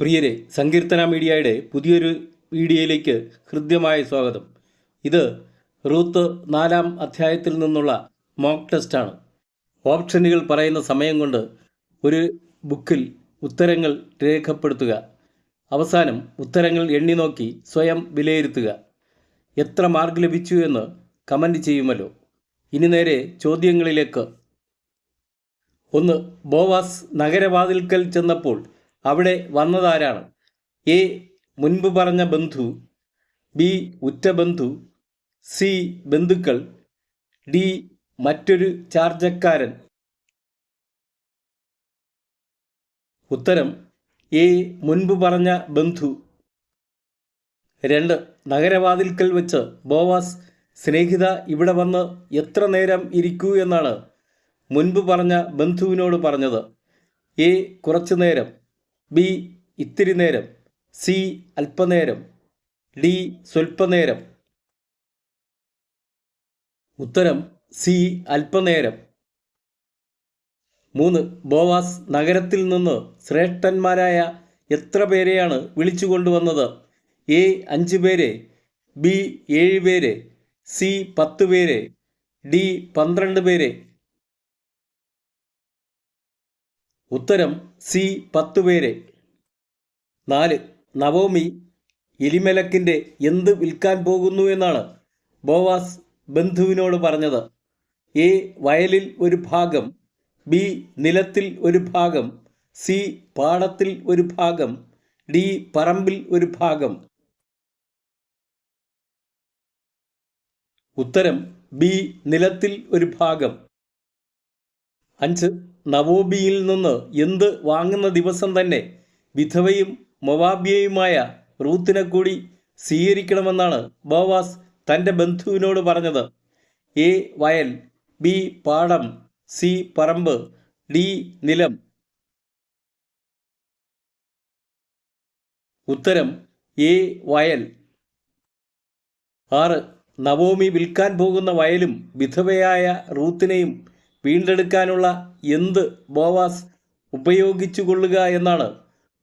പ്രിയരെ സങ്കീർത്തന മീഡിയയുടെ പുതിയൊരു വീഡിയോയിലേക്ക് ഹൃദ്യമായ സ്വാഗതം. ഇത് റൂത്ത് നാലാം അധ്യായത്തിൽ നിന്നുള്ള മോക്ക് ടെസ്റ്റാണ് ഓപ്ഷനുകൾ പറയുന്ന സമയം കൊണ്ട് ഒരു ബുക്കിൽ ഉത്തരങ്ങൾ രേഖപ്പെടുത്തുക. അവസാനം ഉത്തരങ്ങൾ എണ്ണി നോക്കി സ്വയം വിലയിരുത്തുക. എത്ര മാർക്ക് ലഭിച്ചു എന്ന് കമന്റ് ചെയ്യുമല്ലോ. ഇനി നേരെ ചോദ്യങ്ങളിലേക്ക്. ഒന്ന് ബോവാസ് നഗരവാതിൽക്കൽ ചെന്നപ്പോൾ അവിടെ വന്നതാരാണ്? എ മുൻപ് പറഞ്ഞ ബന്ധു ബി ഉറ്റ ബന്ധു സി ബന്ധുക്കൾ ഡി മറ്റൊരു ചാർജക്കാരൻ. ഉത്തരം എ മുൻപ് പറഞ്ഞ ബന്ധു. രണ്ട് നഗരവാതിൽക്കൽ വെച്ച് ബോവാസ് സ്നേഹിത ഇവിടെ വന്ന് എത്ര നേരം ഇരിക്കൂ എന്നാണ് മുൻപ് പറഞ്ഞ ബന്ധുവിനോട് പറഞ്ഞത്. എ കുറച്ചു നേരം. ബി ഇത്തിരി നേരം സി അല്പനേരം ഡി സ്വൽപ്പനേരം ഉത്തരം സി അല്പനേരം. മൂന്ന് ബോവാസ് നഗരത്തിൽ നിന്ന് ശ്രേഷ്ഠന്മാരായ എത്ര പേരെയാണ് വിളിച്ചു കൊണ്ടുവന്നത്? എ അഞ്ച് പേരെ ബി ഏഴ് പേര് സി പത്ത് പേര് ഡി പന്ത്രണ്ട് പേര്. ഉത്തരം സി പത്ത് പേരെ. നാല് നവോമി എലിമലക്കിന്റെ എന്ത് വിൽക്കാൻ പോകുന്നു എന്നാണ് ബോവാസ് ബന്ധുവിനോട് പറഞ്ഞത്. എ വയലിൽ ഒരു ഭാഗം ബി നിലത്തിൽ ഒരു ഭാഗം സി പാടത്തിൽ ഒരു ഭാഗം ഡി പറമ്പിൽ ഒരു ഭാഗം. ഉത്തരം ബി നിലത്തിൽ ഒരു ഭാഗം. അഞ്ച് നവോബിയിൽ നിന്ന് എന്ത് വാങ്ങുന്ന ദിവസം തന്നെ വിധവയും മൊവാബിയയുമായ റൂത്തിനെ കൂടി സ്വീകരിക്കണമെന്നാണ് ബോവാസ് തന്റെ ബന്ധുവിനോട് പറഞ്ഞത്. എ വയൽ ബി പാടം സി പറമ്പ് ഡി നിലം. ഉത്തരം എ വയൽ. ആറ് നവോമി വിൽക്കാൻ പോകുന്ന വയലും വിധവയായ റൂത്തിനെയും വീണ്ടെടുക്കാനുള്ള എന്ത് ബോവാസ് ഉപയോഗിച്ചു കൊള്ളുക എന്നാണ്.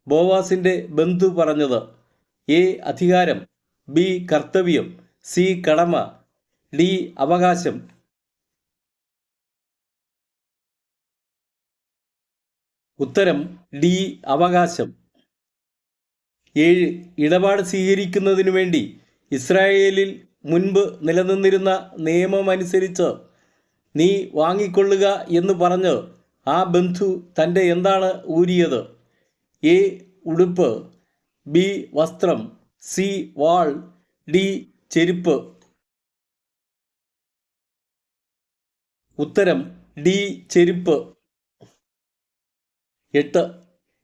ബോവാസിന്റെ ബന്ധു പറഞ്ഞത് എ അധികാരം ബി കർത്തവ്യം സി കടമ ഡി അവകാശം. ഉത്തരം ഡി അവകാശം. ഏഴ് ഇടപാട് സ്വീകരിക്കുന്നതിനു വേണ്ടി ഇസ്രായേലിൽ മുൻപ് നിലനിന്നിരുന്ന നിയമമനുസരിച്ച് നീ വാങ്ങിക്കൊള്ളുക എന്ന് പറഞ്ഞ് ആ ബന്ധു തന്റെ എന്താണ് ഊരിയത്? എ ഉടുപ്പ് ബി വസ്ത്രം സി വാൾ ഡി ചെരുപ്പ്. ഉത്തരം ഡി ചെരുപ്പ്. എട്ട്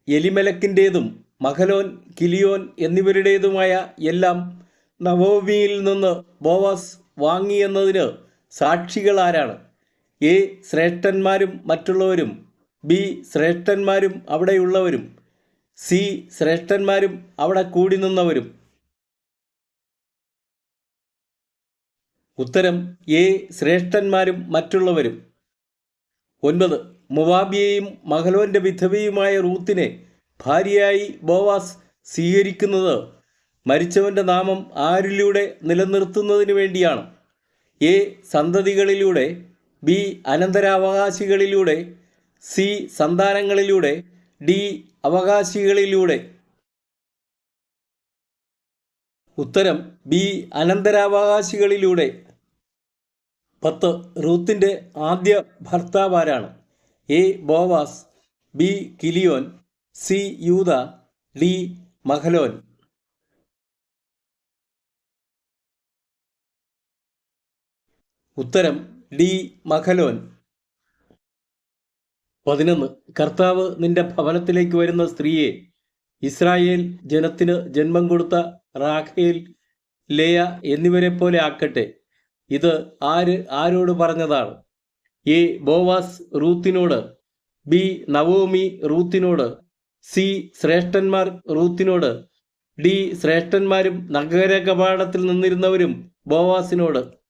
എലിമലക്കിന്റേതും മഹലോൻ കിലിയോൻ എന്നിവരുടേതുമായ എല്ലാം നവോമിയിൽ നിന്ന് ബോവാസ് വാങ്ങിയെന്നതിന് സാക്ഷികളാരാണ്? എ ശ്രേഷ്ഠന്മാരും മറ്റുള്ളവരും ബി ശ്രേഷ്ഠന്മാരും അവിടെയുള്ളവരും സി ശ്രേഷ്ഠന്മാരും അവിടെ കൂടി നിന്നവരും. ഉത്തരം എ ശ്രേഷ്ഠന്മാരും മറ്റുള്ളവരും. ഒൻപത് മുവാബിയെയും മഹലോന്റെ വിധവയുമായ റൂത്തിനെ ഭാര്യയായി ബോവാസ് സ്വീകരിക്കുന്നത് മരിച്ചവന്റെ നാമം ആരിലൂടെ നിലനിർത്തുന്നതിന് വേണ്ടിയാണ്. എ സന്തതികളിലൂടെ ബി അനന്തരാവകാശികളിലൂടെ സി സന്താനങ്ങളിലൂടെ ഡി അവകാശികളിലൂടെ. ഉത്തരം ബി അനന്തരാവകാശികളിലൂടെ. പത്ത് റൂത്തിന്റെ ആദ്യ ഭർത്താവാരാണ്. A Boaz. B Chilion. C യൂത. D Mahlon. ഉത്തരം ഡി മഖലോൻ പതിനൊന്ന്. കർത്താവ് നിന്റെ ഭവനത്തിലേക്ക് വരുന്ന സ്ത്രീയെ ഇസ്രായേൽ ജനത്തിന് ജന്മം കൊടുത്ത റാഖേൽ ലേയ എന്നിവരെ പോലെ ആക്കട്ടെ. ഇത് ആര് ആരോട് പറഞ്ഞതാണ്? എ ബോവാസ് റൂത്തിനോട് ബി നവോമി റൂത്തിനോട് സി ശ്രേഷ്ഠന്മാർ റൂത്തിനോട് ഡി ശ്രേഷ്ഠന്മാരും നഗര കപാടത്തിൽ നിന്നിരുന്നവരും ബോവാസിനോട്.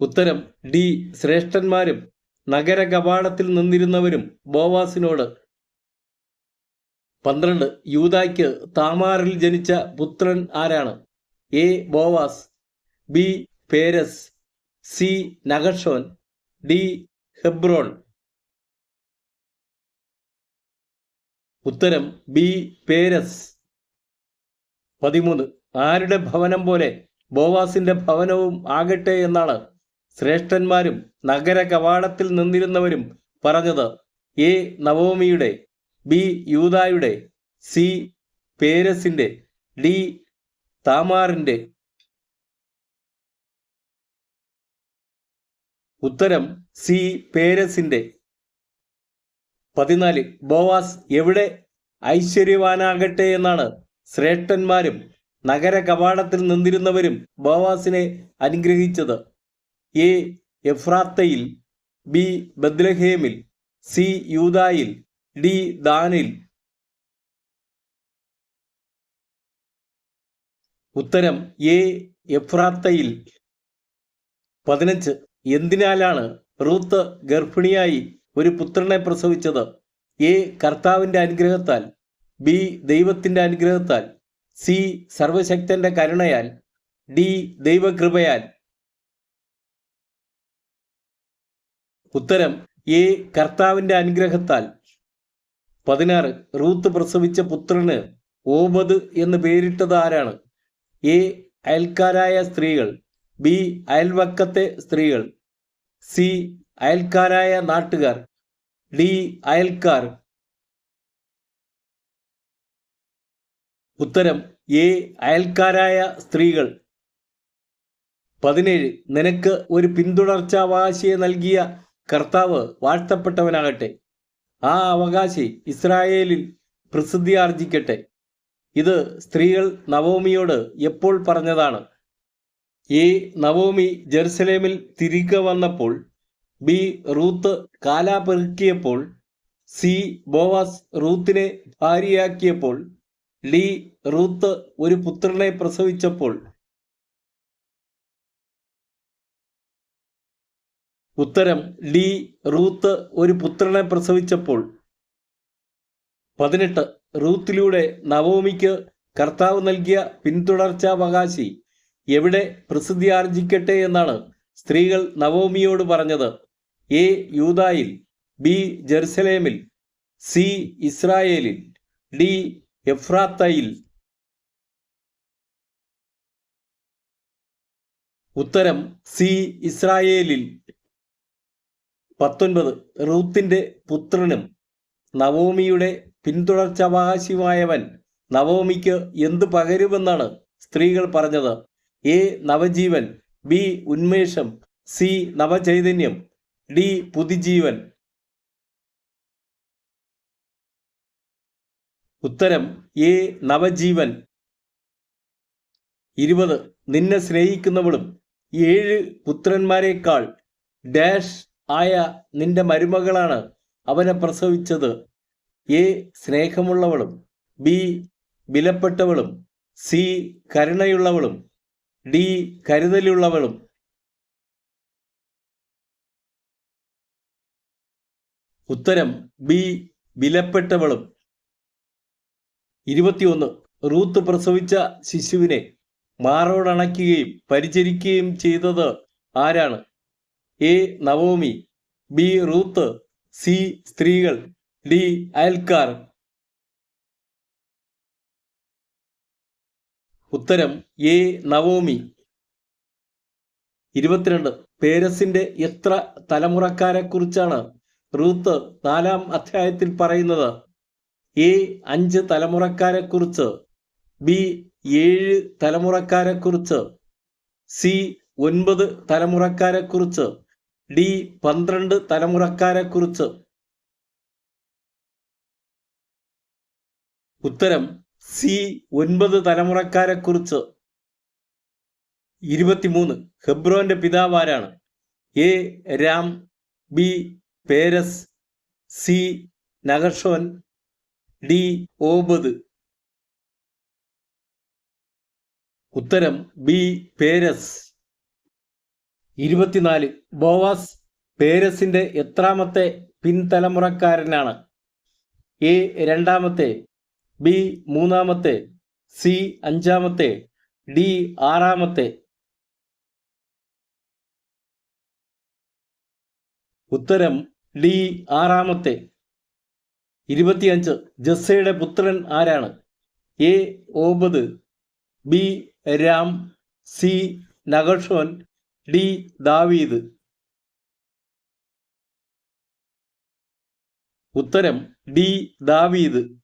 ഉത്തരം ഡി. ശ്രേഷ്ഠന്മാരും നഗര കവാടത്തിൽ നിന്നിരുന്നവരും ബോവാസിനോട്. പന്ത്രണ്ട്. യൂതായ്ക്ക് താമാറിൽ ജനിച്ച പുത്രൻ ആരാണ്? A. Boaz B. Perez C. Nahshon D. Hebron. ഉത്തരം ബി. പേരസ്. പതിമൂന്ന്. ആരുടെ ഭവനം പോലെ ബോവാസിന്റെ ഭവനവും ആകട്ടെ എന്നാണ് ശ്രേഷ്ഠന്മാരും നഗര കവാടത്തിൽ നിന്നിരുന്നവരും പറഞ്ഞത് എ നവോമിയുടെ ബി യൂതായുടെ സി പേരസിന്റെ ഡി താമാറിന്റെ. ഉത്തരം സി പേരസിന്റെ. പതിനാല് ബോവാസ് എവിടെ ഐശ്വര്യവാനാകട്ടെ എന്നാണ് ശ്രേഷ്ഠന്മാരും നഗര കവാടത്തിൽ നിന്നിരുന്നവരും ബോവാസിനെ അനുഗ്രഹിച്ചത്. എ എഫ്രാത്തയിൽ ബി ബദ്ലഹേമിൽ സി യൂതായിൽ ഡി ദാനിൽ. ഉത്തരം എ എഫ്രാത്തയിൽ. പതിനഞ്ച്. എന്തിനാലാണ് റൂത്ത് ഗർഭിണിയായി ഒരു പുത്രനെ പ്രസവിച്ചത്? എ കർത്താവിന്റെ അനുഗ്രഹത്താൽ ബി ദൈവത്തിന്റെ അനുഗ്രഹത്താൽ സി സർവശക്തന്റെ കരുണയാൽ ഡി ദൈവകൃപയാൽ. ഉത്തരം ഈ കർത്താവിന്റെ അനുഗ്രഹത്താൽ. പതിനാറ് റൂത്ത് പ്രസവിച്ച പുത്രന് ഓബദ് എന്ന് പേരിട്ടത് ആരാണ്? എ അയൽക്കാരായ സ്ത്രീകൾ. ബി അയൽവക്കത്തെ സ്ത്രീകൾ. സി അയൽക്കാരായ നാട്ടുകാർ. ഡി അയൽക്കാർ. ഉത്തരം എ അയൽക്കാരായ സ്ത്രീകൾ. പതിനേഴ് നിനക്ക് ഒരു പിന്തുടർച്ചാവകാശിയെ നൽകിയ കർത്താവ് വാഴ്ത്തപ്പെട്ടവനാകട്ടെ. ആ അവകാശി ഇസ്രായേലിൽ പ്രസിദ്ധി ആർജിക്കട്ടെ. ഇത് സ്ത്രീകൾ നവോമിയോട് എപ്പോൾ പറഞ്ഞതാണ്? എ നവോമി ജെറുസലേമിൽ തിരികെ വന്നപ്പോൾ ബി റൂത്ത് കാലാ പെറുക്കിയപ്പോൾ സി ബോവാസ് റൂത്തിനെ ഭാര്യയാക്കിയപ്പോൾ ഡി റൂത്ത് ഒരു പുത്രനെ പ്രസവിച്ചപ്പോൾ ഉത്തരം ഡി റൂത്ത് ഒരു പുത്രനെ പ്രസവിച്ചപ്പോൾ. പതിനെട്ട്. റൂത്തിലൂടെ നവോമിക്ക് കർത്താവ് നൽകിയ പിന്തുടർച്ചാവകാശി എവിടെ പ്രസിദ്ധി ആർജിക്കട്ടെ എന്നാണ് സ്ത്രീകൾ നവോമിയോട് പറഞ്ഞത്. എ യൂതായിൽ ബി ജെറുസലേമിൽ സി ഇസ്രായേലിൽ ഡി എഫ്രാത്തയിൽ. ഉത്തരം സി ഇസ്രായേലിൽ. പത്തൊൻപത്. റൂത്തിന്റെ പുത്രനും നവോമിയുടെ പിന്തുടർച്ചാവകാശിയുമായവൻ നവോമിക്ക് എന്തു പകരുമെന്നാണ് സ്ത്രീകൾ പറഞ്ഞത്. എ. നവജീവൻ ബി. ഉന്മേഷം സി. നവചൈതന്യം ഡി. പുതുജീവൻ. ഉത്തരം എ. നവജീവൻ. ഇരുപത്. നിന്നെ സ്നേഹിക്കുന്നവളും ഏഴ് പുത്രന്മാരെക്കാൾ ഡാഷ് ആയ നിന്റെ മരുമകളാണ് അവനെ പ്രസവിച്ചത്. എ സ്നേഹമുള്ളവളും ബി വിലപ്പെട്ടവളും സി കരുണയുള്ളവളും ഡി കരുതലുള്ളവളും. ഉത്തരം ബി വിലപ്പെട്ടവളും. ഇരുപത്തിയൊന്ന് റൂത്ത് പ്രസവിച്ച ശിശുവിനെ മാറോടണയ്ക്കുകയും പരിചരിക്കുകയും ചെയ്തത് ആരാണ്? A Naomi B Ruth C സ്ത്രീകൾ ഡി അയൽക്കാർ. ഉത്തരം എ നവോമി. ഇരുപത്തിരണ്ട്. പേരസിന്റെ എത്ര തലമുറക്കാരെക്കുറിച്ചാണ് റൂത്ത് നാലാം അധ്യായത്തിൽ പറയുന്നത്? എ അഞ്ച് തലമുറക്കാരെക്കുറിച്ച് ബി ഏഴ് തലമുറക്കാരെക്കുറിച്ച് സി ഒൻപത് തലമുറക്കാരെക്കുറിച്ച് ഡി പന്ത്രണ്ട് തലമുറക്കാരെക്കുറിച്ച്. ഉത്തരം സി ഒൻപത് തലമുറക്കാരെക്കുറിച്ച്. ഇരുപത്തിമൂന്ന്. ഹെബ്രോന്റെ പിതാവ് ആരാണ്? A Ram B Perez C Nahshon D Obed. ഉത്തരം ബി പേരസ്. ഇരുപത്തിനാല്. ബോവാസ് പേരസിന്റെ എത്രാമത്തെ പിൻതലമുറക്കാരനാണ്? എ രണ്ടാമത്തെ ബി മൂന്നാമത്തെ സി അഞ്ചാമത്തെ ഡി ആറാമത്തെ. ഉത്തരം ഡി ആറാമത്തെ. ഇരുപത്തിയഞ്ച്. ജസ്സയുടെ പുത്രൻ ആരാണ്? A Obed B Ram C Nahshon D David. ഉത്തരം ഡി ദാവീദ്.